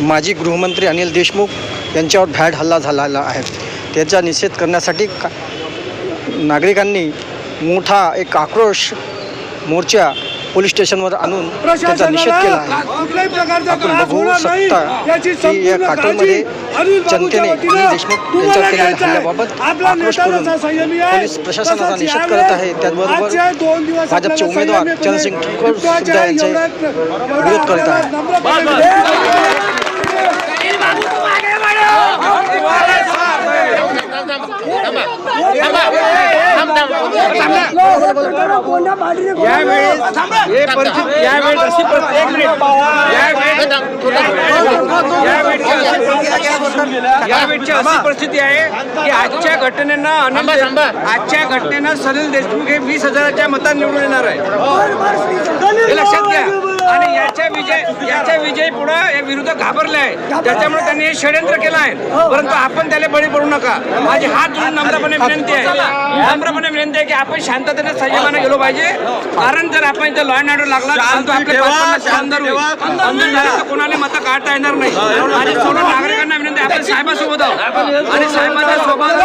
माजी गृहमंत्री अनिल देशमुख यांच्यावर भॅड हल्ला झालेला आहे. त्याचा निषेध करण्यासाठी का नागरिकांनी मोठा एक आक्रोश मोर्चा पोलीस स्टेशनवर आणून त्याचा निषेध केला आहे. आपण बघू शकता की या काटोलमध्ये जनतेने अनिल देशमुख यांच्यावर केलेल्या. हल्ल्याबाबत आक्रोश करून पोलीस प्रशासनाचा निषेध करत आहे. त्याचबरोबर भाजपचे उमेदवार चरणसिंग ठोकर सुद्धा यांचे विरोध करत आहे. यावेळेस हे परिस्थिती यावेळेस अशी परिस्थिती एक मिनिट यावेळेस यावेळची अशी परिस्थिती आहे. की आजच्या घटनेनं अनिल आजच्या घटनेनं सलील देशमुख हे वीस हजाराच्या मतात निवडून येणार आहे. हे लक्षात घ्या आणि याच्या विजय याच्या विजय पुढे या विरुद्ध घाबरले आहे त्याच्यामुळे त्यांनी हे षडयंत्र केलं आहे परंतु आपण त्याला बळी पडू नका माझी हात जोडून नम्रपणे विनंती आहे नम्रपणे विनंती आहे की आपण शांततेने संयमाने गेलो पाहिजे कारण जर आपण इथे लॉ अँड ऑर्डर लागला तर कोणाला मतं काढता येणार नाही माझी सर्व नागरिकांना विनंती आहे आपण साहेबासोबत आहोत आणि साहेबांच्या सोबत